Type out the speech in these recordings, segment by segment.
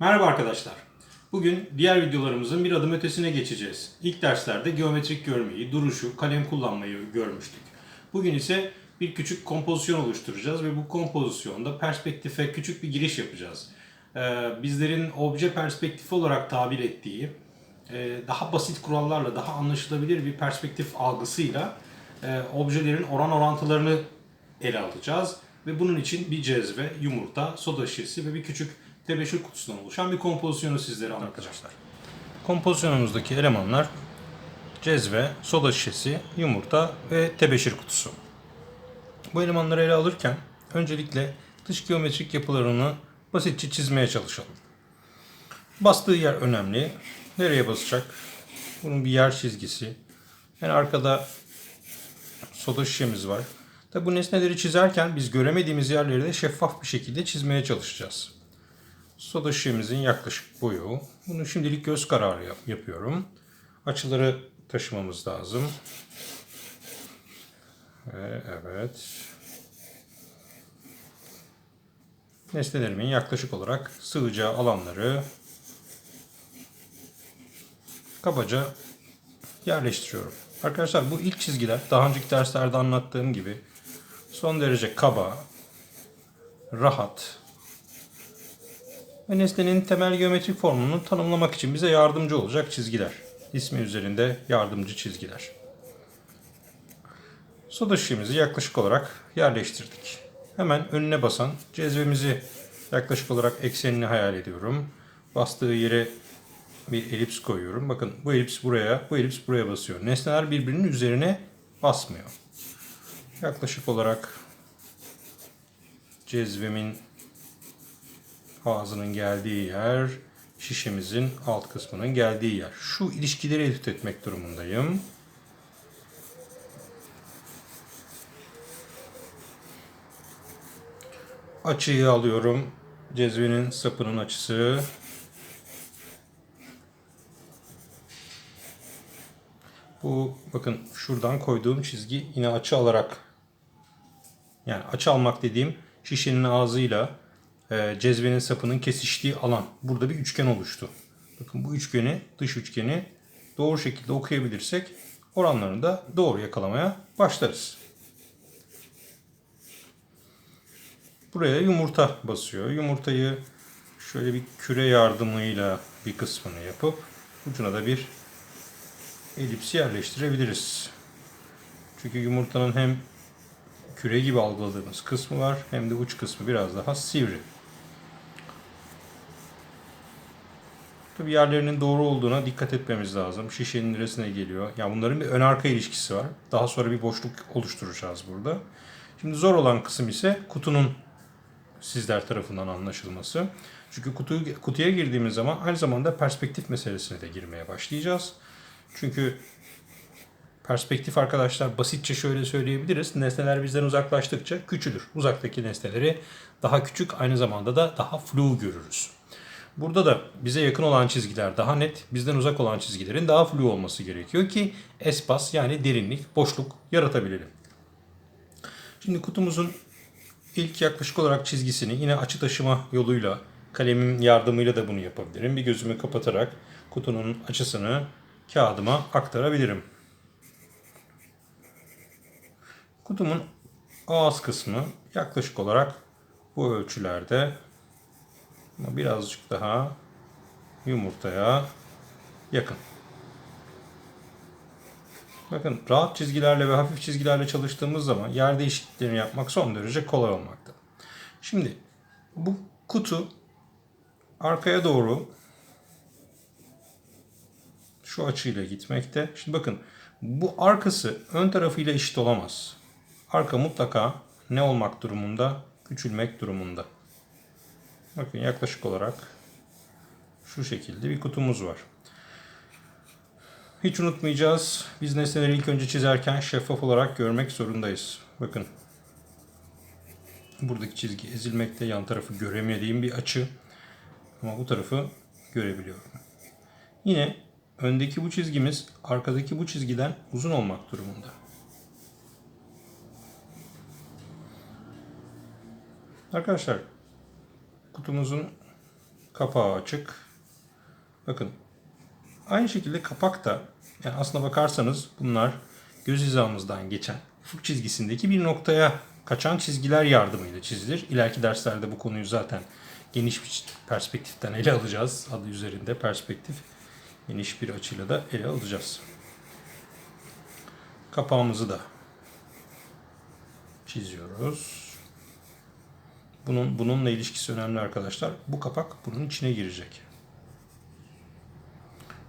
Merhaba arkadaşlar. Bugün diğer videolarımızın bir adım ötesine geçeceğiz. İlk derslerde geometrik görmeyi, duruşu, kalem kullanmayı görmüştük. Bugün ise bir küçük kompozisyon oluşturacağız ve bu kompozisyonda perspektife küçük bir giriş yapacağız. Ee, bizlerin obje perspektifi olarak tabir ettiği e, daha basit kurallarla, daha anlaşılabilir bir perspektif algısıyla e, objelerin oran orantılarını ele alacağız. Ve bunun için bir cezve, yumurta, soda şişesi ve bir küçük tebeşir kutusundan oluşan bir kompozisyonu sizlere anlatacağım. Kompozisyonumuzdaki elemanlar cezve, soda şişesi, yumurta ve tebeşir kutusu. Bu elemanları ele alırken öncelikle dış geometrik yapılarını basitçe çizmeye çalışalım. Bastığı yer önemli. Nereye basacak? Bunun bir yer çizgisi. En arkada soda şişemiz var. Tabi bu nesneleri çizerken biz göremediğimiz yerleri de şeffaf bir şekilde çizmeye çalışacağız. Soda şişemizin yaklaşık boyu. Bunu şimdilik göz kararı yap- yapıyorum. Açıları taşımamız lazım. Ve evet. Nesnelerimin yaklaşık olarak sığacağı alanları kabaca yerleştiriyorum. Arkadaşlar bu ilk çizgiler daha önceki derslerde anlattığım gibi son derece kaba, rahat ve nesnenin temel geometrik formunu tanımlamak için bize yardımcı olacak çizgiler. İsmi üzerinde yardımcı çizgiler. Soda şişemizi yaklaşık olarak yerleştirdik. Hemen önüne basan cezvemizi yaklaşık olarak eksenini hayal ediyorum. Bastığı yere bir elips koyuyorum. Bakın bu elips buraya, bu elips buraya basıyor. Nesneler birbirinin üzerine basmıyor. Yaklaşık olarak cezvemin ağzının geldiği yer, şişemizin alt kısmının geldiği yer. Şu ilişkileri etüt etmek durumundayım. Açıyı alıyorum. Cezvenin sapının açısı. Bu bakın şuradan koyduğum çizgi yine açı alarak yani açı almak dediğim şişenin ağzıyla e, cezvenin sapının kesiştiği alan. Burada bir üçgen oluştu. Bakın bu üçgeni, dış üçgeni doğru şekilde okuyabilirsek oranlarını da doğru yakalamaya başlarız. Buraya yumurta basıyor. Yumurtayı şöyle bir küre yardımıyla bir kısmını yapıp ucuna da bir elips yerleştirebiliriz. Çünkü yumurtanın hem küre gibi algıladığımız kısmı var hem de uç kısmı biraz daha sivri. Tabii yerlerinin doğru olduğuna dikkat etmemiz lazım. Şişenin neresine geliyor. Yani bunların bir ön arka ilişkisi var. Daha sonra bir boşluk oluşturacağız burada. Şimdi zor olan kısım ise kutunun sizler tarafından anlaşılması. Çünkü kutu, kutuya girdiğimiz zaman aynı zamanda perspektif meselesine de girmeye başlayacağız. Çünkü perspektif arkadaşlar basitçe şöyle söyleyebiliriz. Nesneler bizden uzaklaştıkça küçülür. Uzaktaki nesneleri daha küçük aynı zamanda da daha flu görürüz. Burada da bize yakın olan çizgiler daha net, bizden uzak olan çizgilerin daha flu olması gerekiyor ki espas yani derinlik, boşluk yaratabilelim. Şimdi kutumuzun ilk yaklaşık olarak çizgisini yine açı taşıma yoluyla kalemin yardımıyla da bunu yapabilirim. Bir gözümü kapatarak kutunun açısını kağıdıma aktarabilirim. Kutumun ağız kısmı yaklaşık olarak bu ölçülerde ama birazcık daha yumurtaya yakın. Bakın rahat çizgilerle ve hafif çizgilerle çalıştığımız zaman yer değişikliklerini yapmak son derece kolay olmakta. Şimdi bu kutu arkaya doğru şu açıyla gitmekte. Şimdi bakın bu arkası ön tarafıyla eşit olamaz. Arka mutlaka ne olmak durumunda? Küçülmek durumunda. Bakın yaklaşık olarak şu şekilde bir kutumuz var. Hiç unutmayacağız. Biz nesneleri ilk önce çizerken şeffaf olarak görmek zorundayız. Bakın. Buradaki çizgi ezilmekte. Yan tarafı göremediğim bir açı. Ama bu tarafı görebiliyorum. Yine öndeki bu çizgimiz arkadaki bu çizgiden uzun olmak durumunda. Arkadaşlar kutumuzun Kapağı açık. Bakın. Aynı şekilde kapak da yani aslına bakarsanız bunlar göz hizamızdan geçen ufuk çizgisindeki bir noktaya kaçan çizgiler yardımıyla çizilir. İleriki derslerde bu konuyu zaten geniş bir perspektiften ele alacağız. Adı üzerinde perspektif. Geniş bir açıyla da ele alacağız. Kapağımızı da çiziyoruz. Bunun bununla ilişkisi önemli arkadaşlar. Bu kapak bunun içine girecek.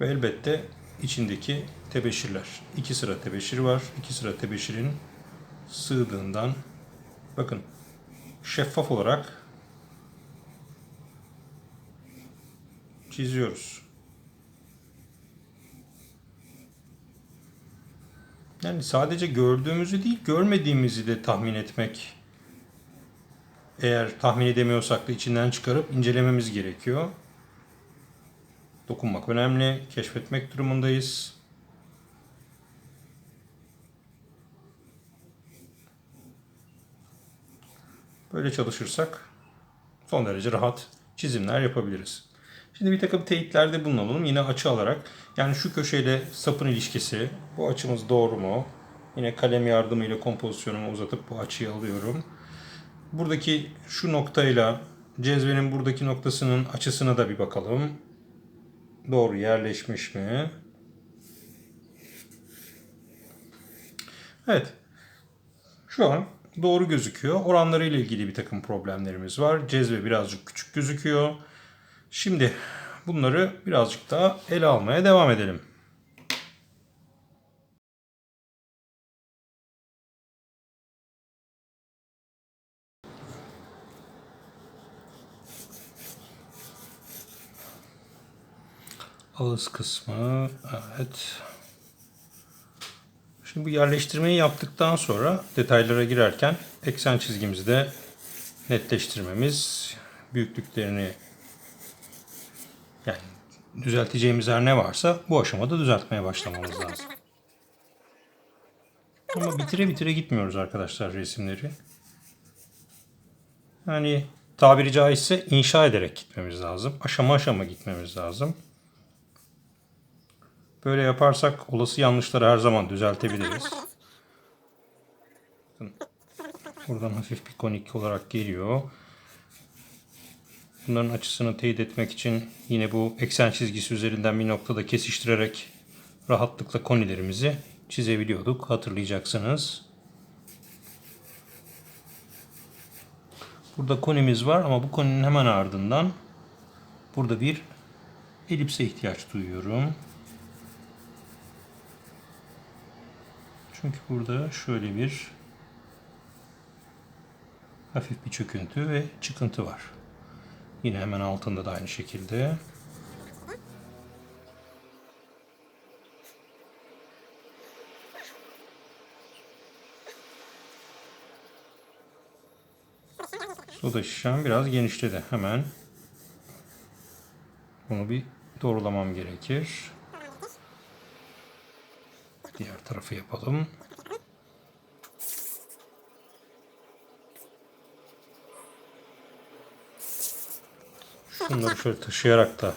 Ve elbette içindeki tebeşirler. İki sıra tebeşir var. İki sıra tebeşirin sığdığından bakın şeffaf olarak çiziyoruz. Yani sadece gördüğümüzü değil, görmediğimizi de tahmin etmek. Eğer tahmin edemiyorsak da içinden çıkarıp incelememiz gerekiyor. Dokunmak önemli, keşfetmek durumundayız. Böyle çalışırsak son derece rahat çizimler yapabiliriz. Şimdi bir takım teyitlerde bulunalım. Yine açı alarak. Yani şu köşeyle sapın ilişkisi. Bu açımız doğru mu? Yine kalem yardımıyla kompozisyonumu uzatıp bu açıyı alıyorum. Buradaki şu noktayla cezvenin buradaki noktasının açısına da bir bakalım. Doğru yerleşmiş mi? Evet. Şu an doğru gözüküyor. Oranları ile ilgili bir takım problemlerimiz var. Cezve birazcık küçük gözüküyor. Şimdi bunları birazcık daha ele almaya devam edelim. Ağız kısmı, evet. Şimdi bu yerleştirmeyi yaptıktan sonra detaylara girerken eksen çizgimizi de netleştirmemiz, büyüklüklerini yani düzelteceğimiz her ne varsa bu aşamada düzeltmeye başlamamız lazım. Ama bitire bitire gitmiyoruz arkadaşlar resimleri. Yani tabiri caizse inşa ederek gitmemiz lazım. Aşama aşama gitmemiz lazım. Böyle yaparsak olası yanlışları her zaman düzeltebiliriz. Buradan hafif bir konik olarak geliyor. Bunların açısını teyit etmek için yine bu eksen çizgisi üzerinden bir noktada kesiştirerek rahatlıkla konilerimizi çizebiliyorduk. Hatırlayacaksınız. Burada konimiz var ama bu koninin hemen ardından burada bir elipse ihtiyaç duyuyorum. Çünkü burada şöyle bir hafif bir çöküntü ve çıkıntı var. Yine hemen altında da aynı şekilde. Soda şişem biraz genişledi. Hemen bunu bir doğrulamam gerekir. Diğer tarafı yapalım. Şunları şöyle taşıyarak da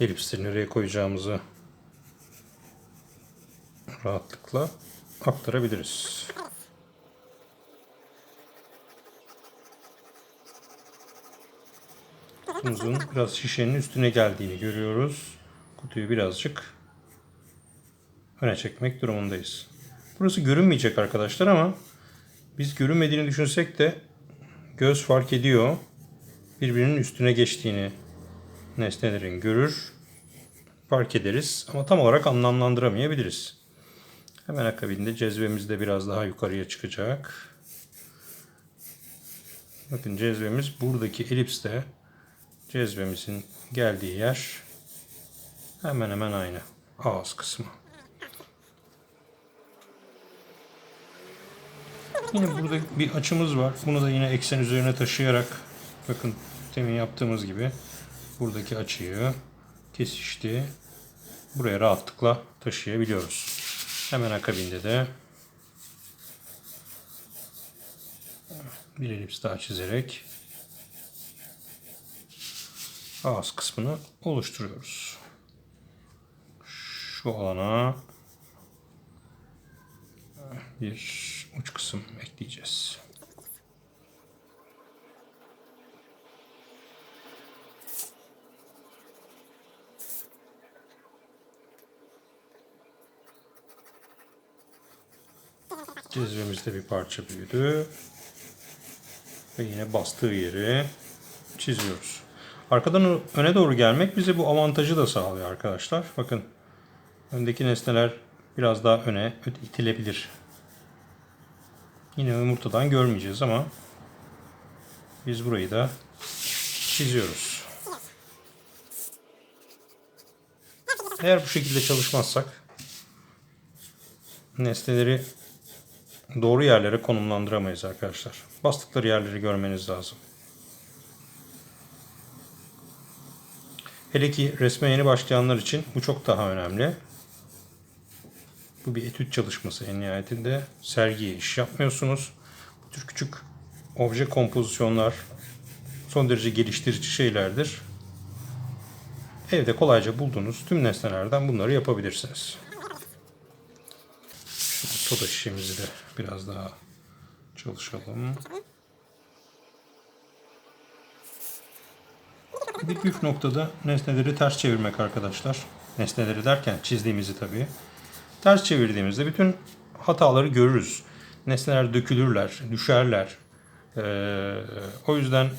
elipsleri nereye koyacağımızı rahatlıkla aktarabiliriz. Kutumuzun biraz şişenin üstüne geldiğini görüyoruz. Kutuyu birazcık öne çekmek durumundayız. Burası görünmeyecek arkadaşlar ama biz görünmediğini düşünsek de göz fark ediyor. Birbirinin üstüne geçtiğini nesnelerin görür, fark ederiz ama tam olarak anlamlandıramayabiliriz. Hemen akabinde cezvemiz de biraz daha yukarıya çıkacak. Bakın cezvemiz buradaki elipste cezvemizin geldiği yer hemen hemen aynı ağız kısmı. Yine burada bir açımız var. Bunu da yine eksen üzerine taşıyarak bakın demin yaptığımız gibi buradaki açıyı kesişti. Buraya rahatlıkla taşıyabiliyoruz. Hemen akabinde de bir elips daha çizerek ağız kısmını oluşturuyoruz. Şu alana bir uç kısım ekleyeceğiz. Cezvemizde bir parça büyüdü. Ve yine bastığı yeri çiziyoruz. Arkadan öne doğru gelmek bize bu avantajı da sağlıyor arkadaşlar. Bakın öndeki nesneler biraz daha öne itilebilir. Yine yumurtadan görmeyeceğiz ama biz burayı da çiziyoruz. Eğer bu şekilde çalışmazsak nesneleri doğru yerlere konumlandıramayız arkadaşlar. Bastıkları yerleri görmeniz lazım. Hele ki resme yeni başlayanlar için bu çok daha önemli. Bu bir etüt çalışması en nihayetinde. Sergiye iş yapmıyorsunuz. Bu tür küçük obje kompozisyonlar son derece geliştirici şeylerdir. Evde kolayca bulduğunuz tüm nesnelerden bunları yapabilirsiniz. Şimdi soda şişemizi de biraz daha çalışalım. Bir püf noktada nesneleri ters çevirmek arkadaşlar. Nesneleri derken çizdiğimizi tabii. Ters çevirdiğimizde bütün hataları görürüz. Nesneler dökülürler, düşerler. Ee, o yüzden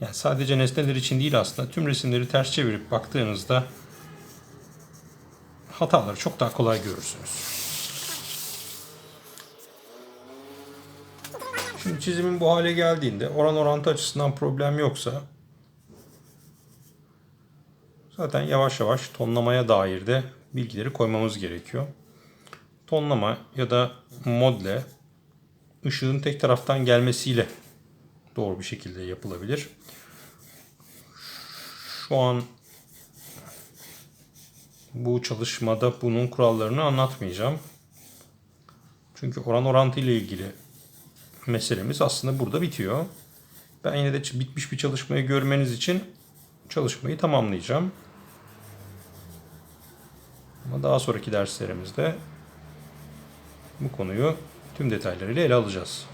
yani sadece nesneler için değil aslında tüm resimleri ters çevirip baktığınızda hataları çok daha kolay görürsünüz. Şimdi çizimin bu hale geldiğinde oran orantı açısından problem yoksa zaten yavaş yavaş tonlamaya dair de bilgileri koymamız gerekiyor. Tonlama ya da modle ışığın tek taraftan gelmesiyle doğru bir şekilde yapılabilir. Şu an bu çalışmada bunun kurallarını anlatmayacağım. Çünkü oran orantı ile ilgili meselemiz aslında burada bitiyor. Ben yine de bitmiş bir çalışmayı görmeniz için çalışmayı tamamlayacağım. Ama daha sonraki derslerimizde bu konuyu tüm detaylarıyla ele alacağız.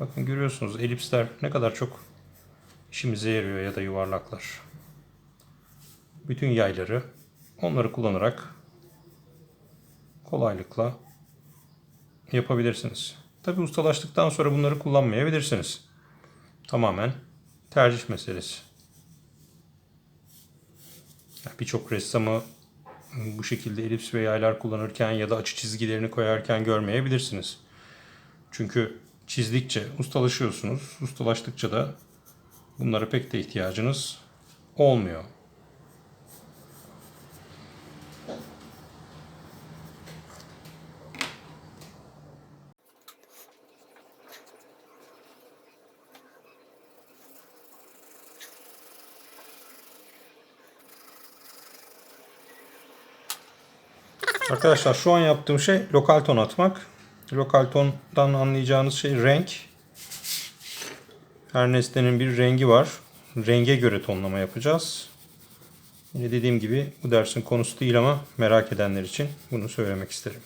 Bakın görüyorsunuz elipsler ne kadar çok işimize yarıyor ya da yuvarlaklar. Bütün yayları onları kullanarak kolaylıkla yapabilirsiniz. Tabi ustalaştıktan sonra bunları kullanmayabilirsiniz. Tamamen tercih meselesi. Birçok ressamı bu şekilde elips ve yaylar kullanırken ya da açı çizgilerini koyarken görmeyebilirsiniz. Çünkü çizdikçe ustalaşıyorsunuz. Ustalaştıkça da bunlara pek de ihtiyacınız olmuyor. Arkadaşlar şu an yaptığım şey lokal ton atmak. Lokal tondan anlayacağınız şey renk. Her nesnenin bir rengi var. Renge göre tonlama yapacağız. Yine dediğim gibi bu dersin konusu değil ama merak edenler için bunu söylemek isterim.